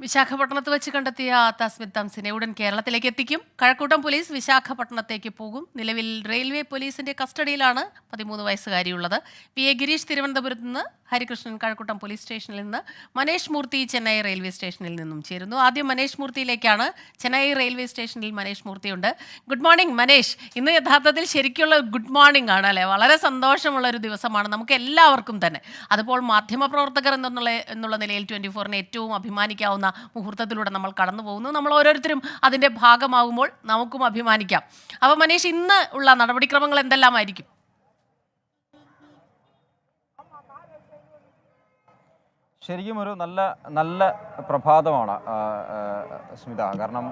വിശാഖപട്ടണത്ത് വെച്ച് കണ്ടെത്തിയ തസ്മിത് തംസിനെ ഉടൻ കേരളത്തിലേക്ക് എത്തിക്കും. കഴക്കൂട്ടം പോലീസ് വിശാഖപട്ടണത്തേക്ക് പോകും. നിലവിൽ റെയിൽവേ പോലീസിന്റെ കസ്റ്റഡിയിലാണ് പതിമൂന്ന് വയസ്സുകാരിയുള്ളത്. പി എ ഗിരീഷ് തിരുവനന്തപുരത്ത് നിന്ന് ഹരികൃഷ്ണൻ കഴക്കൂട്ടം പോലീസ് സ്റ്റേഷനിൽ നിന്ന് മനേഷ് മൂർത്തി ചെന്നൈ റെയിൽവേ സ്റ്റേഷനിൽ നിന്നും ചേരുന്നു. ആദ്യം മനേഷ് മൂർത്തിയിലേക്കാണ് ചെന്നൈ റെയിൽവേ സ്റ്റേഷനിൽ മനേഷ് മൂർത്തിയുണ്ട്. Good morning Manesh. ഇന്ന് യഥാർത്ഥത്തിൽ ശരിക്കുള്ള ഗുഡ് മോർണിംഗ് ആണ് അല്ലേ? വളരെ സന്തോഷമുള്ള ഒരു ദിവസമാണ് നമുക്ക് എല്ലാവർക്കും തന്നെ. അതുപോലെ മാധ്യമപ്രവർത്തകർ എന്നുള്ള എന്നുള്ള നിലയിൽ ട്വന്റി ഫോറിന് ഏറ്റവും അഭിമാനിക്കാവുന്ന മുഹൂർത്തത്തിലൂടെ നമ്മൾ കടന്നു പോകുന്നു. നമ്മൾ ഓരോരുത്തരും അതിന്റെ ഭാഗമാകുമ്പോൾ നമുക്കും അഭിമാനിക്കാം. അപ്പോൾ മനേഷ് ഇന്ന് ഉള്ള നടപടിക്രമങ്ങൾ എന്തെല്ലാമായിരിക്കും? ശരിക്കും ഒരു നല്ല നല്ല പ്രഭാതമാണ് സ്മിത. കാരണം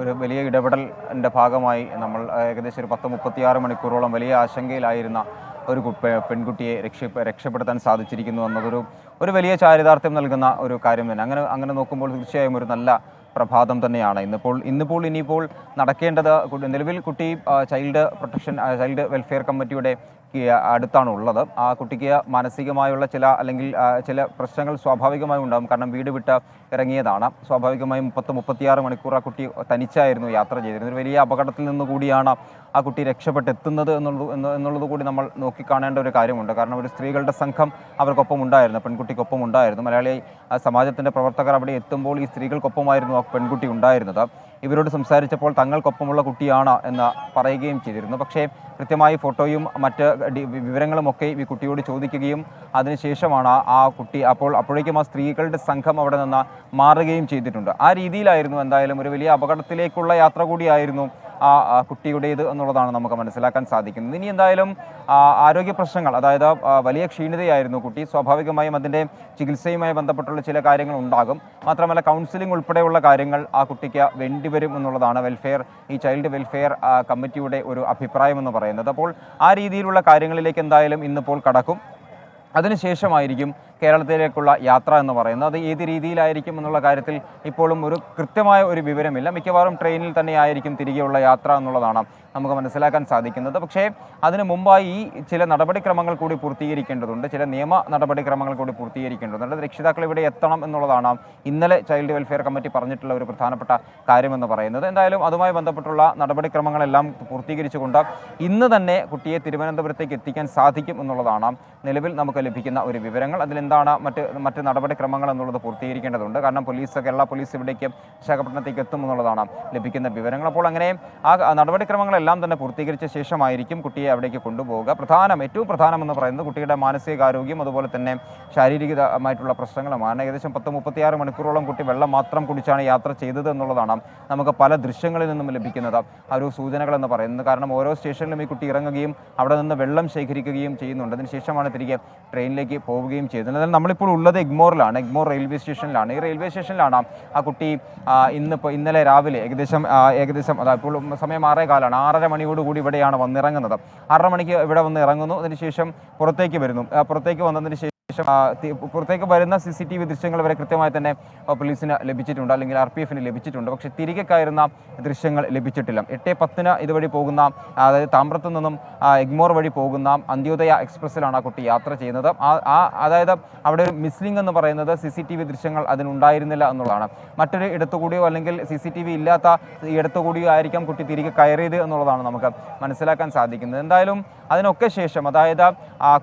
ഒരു വലിയ ഇടപെടലിന്റെ ഭാഗമായി നമ്മൾ ഏകദേശം ഒരു പത്ത് മുപ്പത്തിയാറ് മണിക്കൂറോളം വലിയ ആശങ്കയിലായിരുന്ന ഒരു പെൺകുട്ടിയെ രക്ഷ രക്ഷപ്പെടുത്താൻ സാധിച്ചിരിക്കുന്നു എന്നതൊരു ഒരു വലിയ ചാരിതാർത്ഥ്യം നൽകുന്ന ഒരു കാര്യം തന്നെ. അങ്ങനെ അങ്ങനെ നോക്കുമ്പോൾ തീർച്ചയായും ഒരു നല്ല പ്രഭാതം തന്നെയാണ്. ഇന്നിപ്പോൾ ഇന്നിപ്പോൾ ഇനിയിപ്പോൾ നടക്കേണ്ടത് നിലവിൽ കുട്ടി ചൈൽഡ് പ്രൊട്ടക്ഷൻ ചൈൽഡ് വെൽഫെയർ കമ്മിറ്റിയുടെ അടുത്താണ് ഉള്ളത് ആ കുട്ടിക്ക് മാനസികമായുള്ള ചില അല്ലെങ്കിൽ ചില പ്രശ്നങ്ങൾ സ്വാഭാവികമായും ഉണ്ടാകും. കാരണം വീട് വിട്ട് ഇറങ്ങിയതാണ്. സ്വാഭാവികമായും മുപ്പത്ത് മുപ്പത്തിയാറ് മണിക്കൂർ ആ കുട്ടി തനിച്ചായിരുന്നു യാത്ര ചെയ്തിരുന്നത്. വലിയ അപകടത്തിൽ നിന്ന് കൂടിയാണ് ആ കുട്ടി രക്ഷപ്പെട്ടെത്തുന്നത് എന്നുള്ളത് എന്നുള്ളത് കൂടി നമ്മൾ നോക്കിക്കാണേണ്ട ഒരു കാര്യമുണ്ട്. കാരണം ഒരു സ്ത്രീകളുടെ സംഘം അവർക്കൊപ്പം ഉണ്ടായിരുന്നു പെൺകുട്ടിക്കൊപ്പം ഉണ്ടായിരുന്നു. മലയാളി സമാജത്തിന്റെ പ്രവർത്തകർ അവിടെ എത്തുമ്പോൾ ഈ സ്ത്രീകൾക്കൊപ്പമായിരുന്നു ആ പെൺകുട്ടി ഉണ്ടായിരുന്നത്. ഇവരോട് സംസാരിച്ചപ്പോൾ തങ്ങൾക്കൊപ്പമുള്ള കുട്ടിയാണ് എന്ന് പറയുകയും ചെയ്തിരുന്നു. പക്ഷേ കൃത്യമായി ഫോട്ടോയും മറ്റ് വിവരങ്ങളുമൊക്കെ ഈ കുട്ടിയോട് ചോദിക്കുകയും അതിനുശേഷമാണ് ആ കുട്ടി അപ്പോൾ അപ്പോഴേക്കും ആ സ്ത്രീകളുടെ സംഘം അവിടെ നിന്ന് മാറുകയും ചെയ്തിട്ടുണ്ട്. ആ രീതിയിലായിരുന്നു എന്തായാലും ഒരു വലിയ അപകടത്തിലേക്കുള്ള യാത്ര കൂടിയായിരുന്നു ആ കുട്ടിയുടേത് എന്നുള്ളതാണ് നമുക്ക് മനസ്സിലാക്കാൻ സാധിക്കുന്നത്. ഇനി എന്തായാലും ആരോഗ്യ പ്രശ്നങ്ങൾ അതായത് വലിയ ക്ഷീണിതയായിരുന്നു കുട്ടി. സ്വാഭാവികമായും അതിന്റെ ചികിത്സയുമായി ബന്ധപ്പെട്ടുള്ള ചില കാര്യങ്ങൾ ഉണ്ടാകും. മാത്രമല്ല കൗൺസിലിംഗ് ഉൾപ്പെടെയുള്ള കാര്യങ്ങൾ ആ കുട്ടിക്ക് വേണ്ടിവരും എന്നുള്ളതാണ് വെൽഫെയർ ഈ ചൈൽഡ് വെൽഫെയർ കമ്മിറ്റിയുടെ ഒരു അഭിപ്രായം എന്ന് പറയുന്നത്. അപ്പോൾ ആ രീതിയിലുള്ള കാര്യങ്ങളിലേക്ക് എന്തായാലും ഇന്നിപ്പോൾ കടക്കും. അതിനുശേഷമായിരിക്കും കേരളത്തിലേക്കുള്ള യാത്ര എന്ന് പറയുന്നത്. അത് ഏത് രീതിയിലായിരിക്കും എന്നുള്ള കാര്യത്തിൽ ഇപ്പോഴും ഒരു കൃത്യമായ ഒരു വിവരമില്ല. മിക്കവാറും ട്രെയിനിൽ തന്നെയായിരിക്കും തിരികെയുള്ള യാത്ര എന്നുള്ളതാണ് നമുക്ക് മനസ്സിലാക്കാൻ സാധിക്കുന്നത്. പക്ഷേ അതിനു മുമ്പായി ചില നടപടിക്രമങ്ങൾ കൂടി പൂർത്തീകരിക്കേണ്ടതുണ്ട്. ചില നിയമ നടപടിക്രമങ്ങൾ കൂടി പൂർത്തീകരിക്കേണ്ടതുണ്ട്. രക്ഷിതാക്കൾ ഇവിടെ എത്തണം എന്നുള്ളതാണ് ഇന്നലെ ചൈൽഡ് വെൽഫെയർ കമ്മിറ്റി പറഞ്ഞിട്ടുള്ള ഒരു പ്രധാനപ്പെട്ട കാര്യമെന്ന് പറയുന്നത്. എന്തായാലും അതുമായി ബന്ധപ്പെട്ടുള്ള നടപടിക്രമങ്ങളെല്ലാം പൂർത്തീകരിച്ചുകൊണ്ട് ഇന്ന് തന്നെ കുട്ടിയെ തിരുവനന്തപുരത്തേക്ക് എത്തിക്കാൻ സാധിക്കും എന്നുള്ളതാണ് നിലവിൽ നമുക്ക് ലഭിക്കുന്ന ഒരു വിവരങ്ങൾ. അതിലെന്താണ് മറ്റ് മറ്റ് നടപടിക്രമങ്ങൾ എന്നുള്ളത് പൂർത്തീകരിക്കേണ്ടതുണ്ട്. കാരണം പോലീസ് കേരള പോലീസ് ഇവിടേക്ക് വിശാഖപട്ടണത്തേക്ക് എത്തുമെന്നുള്ളതാണ് ലഭിക്കുന്ന വിവരങ്ങൾ. അപ്പോൾ അങ്ങനെ ആ നടപടിക്രമങ്ങളെല്ലാം തന്നെ പൂർത്തീകരിച്ച ശേഷമായിരിക്കും കുട്ടിയെ അവിടേക്ക് കൊണ്ടുപോവുക. പ്രധാനം ഏറ്റവും പ്രധാനം എന്ന് പറയുന്നത് കുട്ടിയുടെ മാനസികാരോഗ്യം അതുപോലെ തന്നെ ശാരീരികമായിട്ടുള്ള പ്രശ്നങ്ങളുമാണ് ഏകദേശം പത്ത് മുപ്പത്തിയാറ് മണിക്കൂറോളം കുട്ടി വെള്ളം മാത്രം കുടിച്ചാണ് യാത്ര ചെയ്തത് എന്നുള്ളതാണ് നമുക്ക് പല ദൃശ്യങ്ങളിൽ നിന്നും ലഭിക്കുന്നത്. ആ ഒരു സൂചനകൾ എന്ന് പറയുന്നത്. കാരണം ഓരോ സ്റ്റേഷനിലും ഈ കുട്ടി ഇറങ്ങുകയും അവിടെ നിന്ന് വെള്ളം ശേഖരിക്കുകയും ചെയ്യുന്നുണ്ട്. അതിനുശേഷമാണ് തിരികെ ട്രെയിനിലേക്ക് പോവുകയും ചെയ്തത് എന്നാൽ നമ്മളിപ്പോൾ ഉള്ളത് എഗ്മോറിലാണ് എഗ്മോർ റെയിൽവേ സ്റ്റേഷനിലാണ്. ഈ റെയിൽവേ സ്റ്റേഷനിലാണ് ആ കുട്ടി ഇന്ന് ഇന്നിപ്പോൾ ഇന്നലെ രാവിലെ ഏകദേശം ഏകദേശം അതാ ഇപ്പോൾ സമയം ആറേ കാലമാണ് ആറര മണിയോടുകൂടി ഇവിടെയാണ് വന്നിറങ്ങുന്നത്. ആറര മണിക്ക് ഇവിടെ വന്ന് ഇറങ്ങുന്നു. അതിനുശേഷം പുറത്തേക്ക് വരുന്നു. പുറത്തേക്ക് വന്നതിന് ശേഷം തി- പുറത്തേക്ക് വരുന്ന സി സി ടി വി ദൃശ്യങ്ങൾ വരെ കൃത്യമായി തന്നെ പോലീസിന് ലഭിച്ചിട്ടുണ്ട്. അല്ലെങ്കിൽ ആർ പി എഫിന് ലഭിച്ചിട്ടുണ്ട്. പക്ഷേ തിരികെ കയറുന്ന ദൃശ്യങ്ങൾ ലഭിച്ചിട്ടില്ല. എട്ട് പത്തിന് ഇതുവഴി പോകുന്ന അതായത് താമ്രത്തു നിന്നും എഗ്മോർ വഴി പോകുന്ന അന്ത്യോദയ എക്സ്പ്രസ്സിലാണ് ആ കുട്ടി യാത്ര ചെയ്യുന്നത്. ആ അതായത് അവിടെ ഒരു മിസ്ലിംഗ് എന്ന് പറയുന്നത് സി സി ടി വി ദൃശ്യങ്ങൾ അതിനുണ്ടായിരുന്നില്ല എന്നുള്ളതാണ്. മറ്റൊരു ഇടത്തുകൂടിയോ അല്ലെങ്കിൽ സി സി ടി വി ഇല്ലാത്ത ഇടത്തുകൂടിയോ ആയിരിക്കാം കുട്ടി തിരികെ കയറിയത് എന്നുള്ളതാണ് നമുക്ക് മനസ്സിലാക്കാൻ സാധിക്കുന്നത്. എന്തായാലും അതിനൊക്കെ ശേഷം അതായത്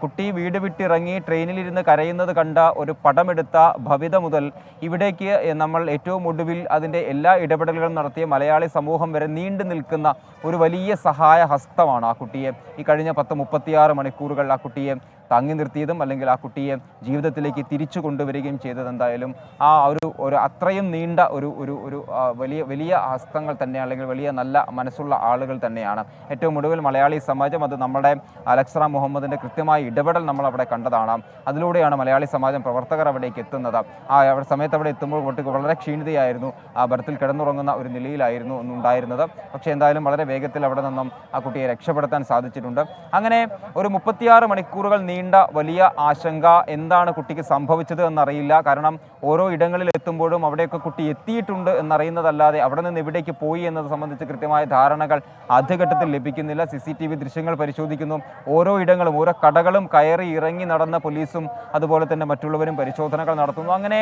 കുട്ടി വീട് വിട്ടിറങ്ങി ട്രെയിനിലിരുന്ന് കരയുന്നത് കണ്ട ഒരു പടമെടുത്ത ഭവിത മുതൽ ഇവിടേക്ക് നമ്മൾ ഏറ്റവും ഒടുവിൽ അതിന്റെ എല്ലാ ഇടപെടലുകളും നടത്തിയ മലയാളി സമൂഹം വരെ നീണ്ടു നിൽക്കുന്ന ഒരു വലിയ സഹായ ഹസ്തമാണ് ആ കുട്ടിയെ. ഈ കഴിഞ്ഞ പത്ത് മുപ്പത്തിയാറ് മണിക്കൂറുകൾ ആ കുട്ടിയെ താങ്ങി നിർത്തിയതും അല്ലെങ്കിൽ ആ കുട്ടിയെ ജീവിതത്തിലേക്ക് തിരിച്ചു കൊണ്ടുവരികയും ചെയ്തത് എന്തായാലും ആ ഒരു ഒരു അത്രയും നീണ്ട ഒരു ഒരു ഒരു വലിയ വലിയ ഹസ്തങ്ങൾ തന്നെ അല്ലെങ്കിൽ വലിയ നല്ല മനസ്സുള്ള ആളുകൾ തന്നെയാണ്. ഏറ്റവും ഒടുവിൽ മലയാളി സമാജം അത് നമ്മുടെ അലക്സറ മുഹമ്മദിന്റെ കൃത്യമായ ഇടപെടൽ നമ്മൾ അവിടെ കണ്ടതാണ്. അതിലൂടെയാണ് മലയാളി സമാജം പ്രവർത്തകർ അവിടേക്ക് എത്തുന്നത്. ആ സമയത്ത് അവിടെ എത്തുമ്പോൾ കുട്ടിക്ക് വളരെ ക്ഷീണിതയായിരുന്നു. ആ ബർത്തിൽ കിടന്നുറങ്ങുന്ന ഒരു നിലയിലായിരുന്നു ഉണ്ടായിരുന്നത്. പക്ഷേ എന്തായാലും വളരെ വേഗത്തിൽ അവിടെ നിന്നും ആ കുട്ടിയെ രക്ഷപ്പെടുത്താൻ സാധിച്ചിട്ടുണ്ട്. അങ്ങനെ ഒരു മുപ്പത്തിയാറ് മണിക്കൂറുകൾ നീണ്ട വലിയ ആശങ്ക എന്താണ് കുട്ടിക്ക് സംഭവിച്ചത് എന്നറിയില്ല. കാരണം ഓരോ ഇടങ്ങളിൽ എത്തുമ്പോഴും അവിടെയൊക്കെ കുട്ടി എത്തിയിട്ടുണ്ട് എന്നറിയുന്നതല്ലാതെ അവിടെ നിന്ന് എവിടേക്ക് പോയി എന്നത് സംബന്ധിച്ച് കൃത്യമായ ധാരണകൾ ആദ്യഘട്ടത്തിൽ ലഭിക്കുന്നില്ല. സി സി ടി വി ദൃശ്യങ്ങൾ പരിശോധിക്കുന്നു. ഓരോ ഇടങ്ങളും ഓരോ കടകളും കയറി ഇറങ്ങി നടന്ന പോലീസും അതുപോലെ തന്നെ മറ്റുള്ളവരും പരിശോധനകൾ നടത്തുന്നു. അങ്ങനെ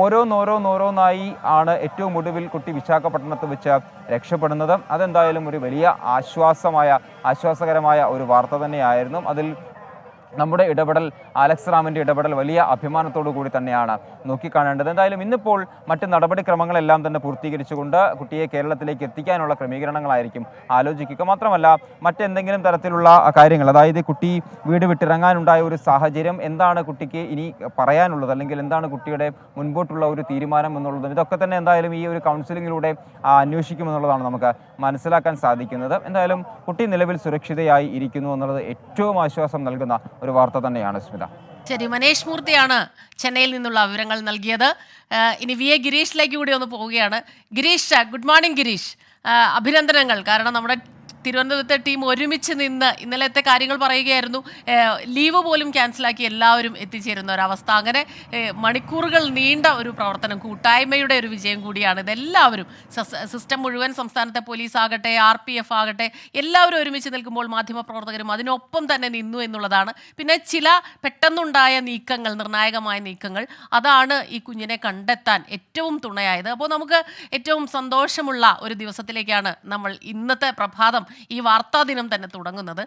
ഓരോന്നോരോന്നോരോന്നായി ആണ് ഏറ്റവും ഒടുവിൽ കുട്ടി വിശാഖപട്ടണത്ത് വെച്ച് രക്ഷപ്പെടുന്നത്. അതെന്തായാലും ഒരു വലിയ ആശ്വാസമായ ആശ്വാസകരമായ ഒരു വാർത്ത തന്നെയായിരുന്നു. അതിൽ നമ്മുടെ ഇടപെടൽ അലക്സ് റാമിന്റെ ഇടപെടൽ വലിയ അഭിമാനത്തോടു കൂടി തന്നെയാണ് നോക്കിക്കാണേണ്ടത്. എന്തായാലും ഇന്നിപ്പോൾ മറ്റ് നടപടിക്രമങ്ങളെല്ലാം തന്നെ പൂർത്തീകരിച്ചുകൊണ്ട് കുട്ടിയെ കേരളത്തിലേക്ക് എത്തിക്കാനുള്ള ക്രമീകരണങ്ങളായിരിക്കും ആലോചിക്കുക. മാത്രമല്ല മറ്റെന്തെങ്കിലും തരത്തിലുള്ള കാര്യങ്ങൾ അതായത് കുട്ടി വീട് വിട്ടിറങ്ങാനുണ്ടായ ഒരു സാഹചര്യം എന്താണ് കുട്ടിക്ക് ഇനി പറയാനുള്ളത്? അല്ലെങ്കിൽ എന്താണ് കുട്ടിയുടെ മുൻപോട്ടുള്ള ഒരു തീരുമാനം എന്നുള്ളതും? ഇതൊക്കെ തന്നെ എന്തായാലും ഈ ഒരു കൗൺസിലിങ്ങിലൂടെ അന്വേഷിക്കുമെന്നുള്ളതാണ് നമുക്ക് മനസ്സിലാക്കാൻ സാധിക്കുന്നത്. എന്തായാലും കുട്ടി നിലവിൽ സുരക്ഷിതയായി ഇരിക്കുന്നു എന്നുള്ളത് ഏറ്റവും ആശ്വാസം നൽകുന്ന ഒരു വാർത്ത തന്നെയാണ് സ്മിത. ശരി മനേഷ് മൂർത്തിയാണ് ചെന്നൈയിൽ നിന്നുള്ള വിവരങ്ങൾ നൽകിയത്. ഇനി വി എ ഗിരീഷിലേക്ക് കൂടി ഒന്ന് പോവുകയാണ്. Girish good morning Girish. അഭിനന്ദനങ്ങൾ. കാരണം നമ്മുടെ തിരുവനന്തപുരത്തെ ടീം ഒരുമിച്ച് നിന്ന് ഇന്നലത്തെ കാര്യങ്ങൾ പറയുകയായിരുന്നു. ലീവ് പോലും ക്യാൻസലാക്കി എല്ലാവരും എത്തിച്ചേരുന്ന ഒരവസ്ഥ. അങ്ങനെ മണിക്കൂറുകൾ നീണ്ട ഒരു പ്രവർത്തനം കൂട്ടായ്മയുടെ ഒരു വിജയം കൂടിയാണ്. ഇതെല്ലാവരും സിസ്റ്റം മുഴുവൻ സംസ്ഥാനത്തെ പോലീസ് ആകട്ടെ ആർ പി എഫ് ആകട്ടെ എല്ലാവരും ഒരുമിച്ച് നിൽക്കുമ്പോൾ മാധ്യമപ്രവർത്തകരും അതിനൊപ്പം തന്നെ നിന്നു എന്നുള്ളതാണ്. പിന്നെ ചില പെട്ടെന്നുണ്ടായ നീക്കങ്ങൾ നിർണായകമായ നീക്കങ്ങൾ അതാണ് ഈ കുഞ്ഞിനെ കണ്ടെത്താൻ ഏറ്റവും തുണയായത്. അപ്പോൾ നമുക്ക് ഏറ്റവും സന്തോഷമുള്ള ഒരു ദിവസത്തിലേക്കാണ് നമ്മൾ ഇന്നത്തെ പ്രഭാതം ഈ വാർത്താ ദിനം തന്നെ തുടങ്ങുന്നത്.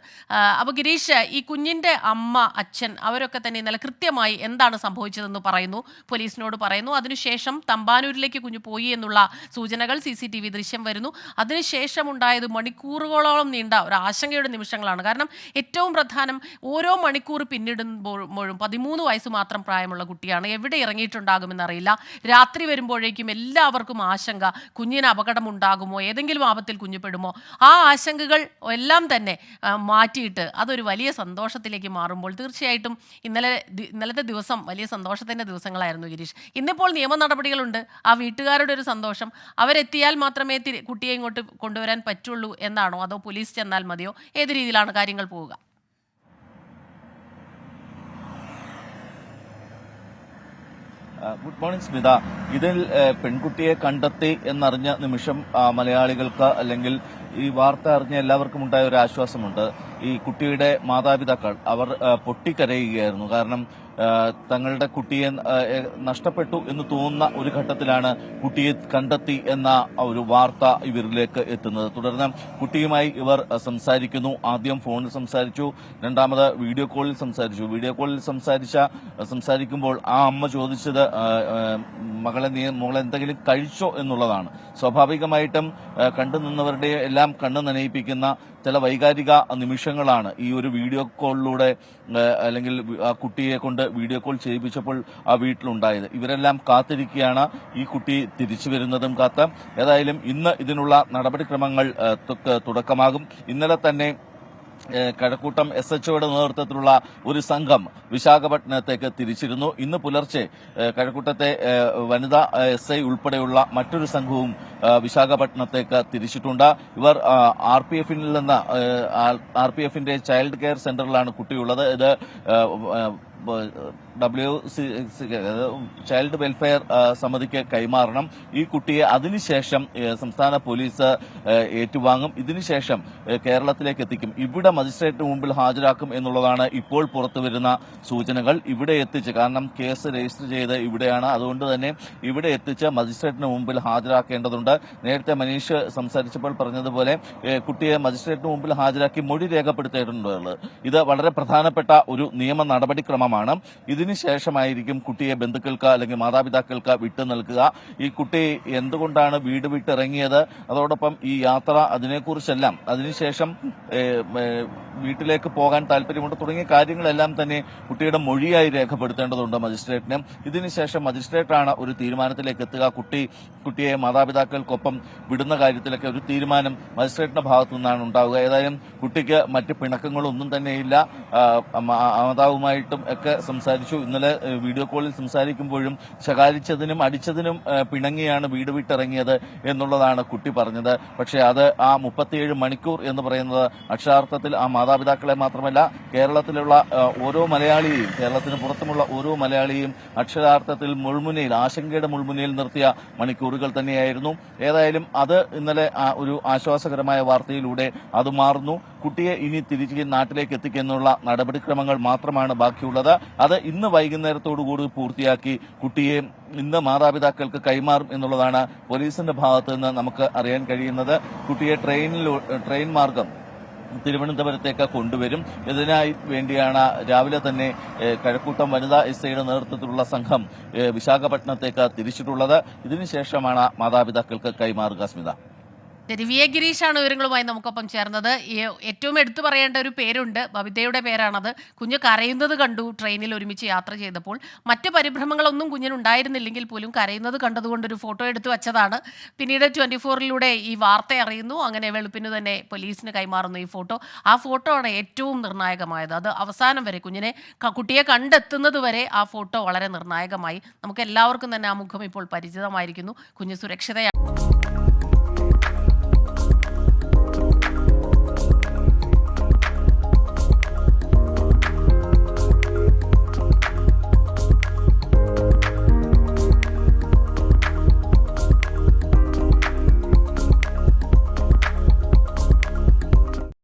അപ്പോൾ ഗിരീഷ് ഈ കുഞ്ഞിന്റെ അമ്മ അച്ഛൻ അവരൊക്കെ തന്നെ ഇന്നലെ കൃത്യമായി എന്താണ് സംഭവിച്ചതെന്ന് പറയുന്നു പോലീസിനോട് പറയുന്നു. അതിനുശേഷം തമ്പാനൂരിലേക്ക് കുഞ്ഞു പോയി എന്നുള്ള സൂചനകൾ സി സി ടി വി ദൃശ്യം വരുന്നു. അതിനുശേഷം ഉണ്ടായത് മണിക്കൂറുകളോളം നീണ്ട ഒരു ആശങ്കയുടെ നിമിഷങ്ങളാണ്. കാരണം ഏറ്റവും പ്രധാനം ഓരോ മണിക്കൂർ പിന്നിടുമ്പോഴും പതിമൂന്ന് വയസ്സ് മാത്രം പ്രായമുള്ള കുട്ടിയാണ് എവിടെ ഇറങ്ങിയിട്ടുണ്ടാകുമെന്നറിയില്ല. രാത്രി വരുമ്പോഴേക്കും എല്ലാവർക്കും ആശങ്ക കുഞ്ഞിന് അപകടമുണ്ടാകുമോ ഏതെങ്കിലും ആപത്തിൽ കുഞ്ഞു പെടുമോ? ആ ആശങ്കകൾ എല്ലാം തന്നെ മാറ്റിയിട്ട് അതൊരു വലിയ സന്തോഷത്തിലേക്ക് മാറുമ്പോൾ തീർച്ചയായിട്ടും ഇന്നലെ ഇന്നലത്തെ ദിവസം വലിയ സന്തോഷത്തിന്റെ ദിവസങ്ങളായിരുന്നു ഗിരീഷ്. ഇന്നിപ്പോൾ നിയമ നടപടികളുണ്ട്. ആ വീട്ടുകാരുടെ ഒരു സന്തോഷം. അവരെത്തിയാൽ മാത്രമേ കുട്ടിയെ ഇങ്ങോട്ട് കൊണ്ടുവരാൻ പറ്റുള്ളൂ എന്നാണോ? അതോ പോലീസ് ചെന്നാൽ മതിയോ? ഏത് രീതിയിലാണ് കാര്യങ്ങൾ പോവുക? Good morning Smitha. ഇതിൽ പെൺകുട്ടിയെ കണ്ടെത്തി എന്നറിഞ്ഞ നിമിഷം മലയാളികൾക്ക് അല്ലെങ്കിൽ ഈ വാർത്ത അറിഞ്ഞ എല്ലാവർക്കും ഉണ്ടായ ഒരു ആശ്വാസമുണ്ട്. ഈ കുട്ടിയുടെ മാതാപിതാക്കൾ അവർ പൊട്ടിക്കരയുകയായിരുന്നു. കാരണം തങ്ങളുടെ കുട്ടിയെ നഷ്ടപ്പെട്ടു എന്ന് തോന്നുന്ന ഒരു ഘട്ടത്തിലാണ് കുട്ടിയെ കണ്ടെത്തി എന്ന ഒരു വാർത്ത ഇവരിലേക്ക് എത്തുന്നത്. തുടർന്ന് കുട്ടിയുമായി ഇവർ സംസാരിക്കുന്നു. ആദ്യം ഫോണിൽ സംസാരിച്ചു. രണ്ടാമത് വീഡിയോ കോളിൽ സംസാരിച്ചു. വീഡിയോ കോളിൽ സംസാരിച്ച സംസാരിക്കുമ്പോൾ ആ അമ്മ ചോദിച്ചത് മകളെ മോളെ എന്തെങ്കിലും കഴിച്ചോ എന്നുള്ളതാണ്. സ്വാഭാവികമായിട്ടും കണ്ടു നിന്നവരുടെ എല്ലാം കണ്ണു നനയിപ്പിക്കുന്ന ചില വൈകാരിക നിമിഷങ്ങളാണ് ഈ ഒരു വീഡിയോ കോളിലൂടെ അല്ലെങ്കിൽ ആ കുട്ടിയെ കൊണ്ട് വീഡിയോ കോൾ ചെയ്യിപ്പിച്ചപ്പോൾ ആ വീട്ടിലുണ്ടായത്. ഇവരെല്ലാം കാത്തിരിക്കുകയാണ്. ഈ കുട്ടി തിരിച്ചു വരുന്നതും കാത്ത്. ഏതായാലും ഇന്ന് ഇതിനുള്ള നടപടിക്രമങ്ങൾ തുടക്കമാകും. ഇന്നലെ തന്നെ കഴക്കൂട്ടം എസ് എച്ച്ഒയുടെ നേതൃത്വത്തിലുള്ള ഒരു സംഘം വിശാഖപട്ടണത്തേക്ക് തിരിച്ചിരുന്നു. ഇന്ന് പുലർച്ചെ കഴക്കൂട്ടത്തെ വനിതാ എസ് ഐ ഉൾപ്പെടെയുള്ള മറ്റൊരു സംഘവും വിശാഖപട്ടണത്തേക്ക് തിരിച്ചിട്ടുണ്ട്. ഇവർ ആർ പി എഫിൽ നിന്ന് ആർ പി എഫിന്റെ ചൈൽഡ് കെയർ സെന്ററിലാണ് കുട്ടിയുള്ളത്. ഇത് ഡബ്ല്യു ചൈൽഡ് വെൽഫെയർ സമിതിക്ക് കൈമാറണം. ഈ കുട്ടിയെ അതിനുശേഷം സംസ്ഥാന പോലീസ് ഏറ്റുവാങ്ങും. ഇതിനുശേഷം കേരളത്തിലേക്ക് എത്തിക്കും. ഇവിടെ മജിസ്ട്രേറ്റിന് മുമ്പിൽ ഹാജരാക്കും എന്നുള്ളതാണ് ഇപ്പോൾ പുറത്തുവരുന്ന സൂചനകൾ. ഇവിടെ എത്തിച്ച് കാരണം കേസ് രജിസ്റ്റർ ചെയ്ത് ഇവിടെയാണ്. അതുകൊണ്ട് തന്നെ ഇവിടെ എത്തിച്ച് മജിസ്ട്രേറ്റിന് മുമ്പിൽ ഹാജരാക്കേണ്ടതുണ്ട്. നേരത്തെ മനീഷ് സംസാരിച്ചപ്പോൾ പറഞ്ഞതുപോലെ കുട്ടിയെ മജിസ്ട്രേറ്റിന് മുമ്പിൽ ഹാജരാക്കി മൊഴി രേഖപ്പെടുത്തേണ്ടതുണ്ട് ഇത് വളരെ പ്രധാനപ്പെട്ട ഒരു നിയമ നടപടിക്രമമാണ്. ഇതിനുശേഷമായിരിക്കും കുട്ടിയെ ബന്ധുക്കൾക്ക് അല്ലെങ്കിൽ മാതാപിതാക്കൾക്ക് വിട്ടു നൽകുക. ഈ കുട്ടി എന്തുകൊണ്ടാണ് വീട് വിട്ടിറങ്ങിയത്? അതോടൊപ്പം ഈ യാത്ര അതിനെക്കുറിച്ചെല്ലാം അതിനുശേഷം വീട്ടിലേക്ക് പോകാൻ താല്പര്യമുണ്ട്. തുടങ്ങിയ കാര്യങ്ങളെല്ലാം തന്നെ കുട്ടിയുടെ മൊഴിയായി രേഖപ്പെടുത്തേണ്ടതുണ്ട് മജിസ്ട്രേറ്റിന്. ഇതിനുശേഷം മജിസ്ട്രേറ്റാണ് ഒരു തീരുമാനത്തിലേക്ക് എത്തുക. കുട്ടി കുട്ടിയെ മാതാപിതാക്കൾക്കൊപ്പം വിടുന്ന കാര്യത്തിലൊക്കെ ഒരു തീരുമാനം മജിസ്ട്രേറ്റിന്റെ ഭാഗത്തു നിന്നാണ് ഉണ്ടാവുക. ഏതായാലും കുട്ടിക്ക് മറ്റ് പിണക്കങ്ങളൊന്നും തന്നെയില്ല മാതാവുമായിട്ടും ഒക്കെ സംസാരിച്ചു. ഇന്നലെ വീഡിയോ കോളിൽ സംസാരിക്കുമ്പോഴും ശകാരിച്ചതിനും അടിച്ചതിനും പിണങ്ങിയാണ് വീട് വിട്ടിറങ്ങിയത് എന്നുള്ളതാണ് കുട്ടി പറഞ്ഞത്. പക്ഷേ അത് ആ മുപ്പത്തിയേഴ് മണിക്കൂർ എന്ന് പറയുന്നത് അക്ഷരാർത്ഥത്തിൽ ആ മാതാപിതാക്കളെ മാത്രമല്ല കേരളത്തിലുള്ള ഓരോ മലയാളിയെയും കേരളത്തിന് പുറത്തുമുള്ള ഓരോ മലയാളിയെയും അക്ഷരാർത്ഥത്തിൽ മുൾമുനയിൽ ആശങ്കയുടെ മുൾമുനയിൽ നിർത്തിയ മണിക്കൂറുകൾ തന്നെയായിരുന്നു. ഏതായാലും അത് ഇന്നലെ ഒരു ആശ്വാസകരമായ വാർത്തയിലൂടെ അത് മാറുന്നു. കുട്ടിയെ ഇനി തിരിച്ച് നാട്ടിലേക്ക് എത്തിക്കുന്നുള്ള നടപടിക്രമങ്ങൾ മാത്രമാണ് ബാക്കിയുള്ളത്. അത് ഇന്ന് വൈകുന്നേരത്തോടുകൂടി പൂർത്തിയാക്കി കുട്ടിയെ ഇന്ന് മാതാപിതാക്കൾക്ക് കൈമാറും എന്നുള്ളതാണ് പോലീസിന്റെ ഭാഗത്ത് നിന്ന് നമുക്ക് അറിയാൻ കഴിയുന്നത്. കുട്ടിയെ ട്രെയിനിൽ ട്രെയിൻ മാർഗം തിരുവനന്തപുരത്തേക്ക് കൊണ്ടുവരും. ഇതിനായി വേണ്ടിയാണ് രാവിലെ തന്നെ കഴക്കൂട്ടം വനിതാ എസ് ഐയുടെ നേതൃത്വത്തിലുള്ള സംഘം വിശാഖപട്ടണത്തേക്ക് തിരിച്ചിട്ടുള്ളത്. ഇതിനുശേഷമാണ് മാതാപിതാക്കൾക്ക് കൈമാറുക സ്മിത എ ഗിരീഷാണ് വിവരങ്ങളുമായി നമുക്കൊപ്പം ചേർന്നത്. ഏറ്റവും എടുത്തു പറയേണ്ട ഒരു പേരുണ്ട്. ബബിതയുടെ പേരാണത്. കുഞ്ഞ് കരയുന്നത് കണ്ടു ട്രെയിനിൽ ഒരുമിച്ച് യാത്ര ചെയ്തപ്പോൾ. മറ്റ് പരിഭ്രമങ്ങളൊന്നും കുഞ്ഞിനുണ്ടായിരുന്നില്ലെങ്കിൽ പോലും കരയുന്നത് കണ്ടതുകൊണ്ട് ഒരു ഫോട്ടോ എടുത്തു വച്ചതാണ്. പിന്നീട് ട്വന്റി ഫോറിലൂടെ ഈ വാർത്ത അറിയുന്നു. അങ്ങനെ വെളുപ്പിന് തന്നെ പോലീസിന് കൈമാറുന്നു ഈ ഫോട്ടോ. ആ ഫോട്ടോ ആണ് ഏറ്റവും നിർണായകമായത്. അത് അവസാനം വരെ കുഞ്ഞിനെ കുട്ടിയെ കണ്ടെത്തുന്നത് വരെ ആ ഫോട്ടോ വളരെ നിർണായകമായി. നമുക്ക് എല്ലാവർക്കും തന്നെ ആ മുഖം ഇപ്പോൾ പരിചിതമായിരിക്കുന്നു. കുഞ്ഞ് സുരക്ഷിതയാണ്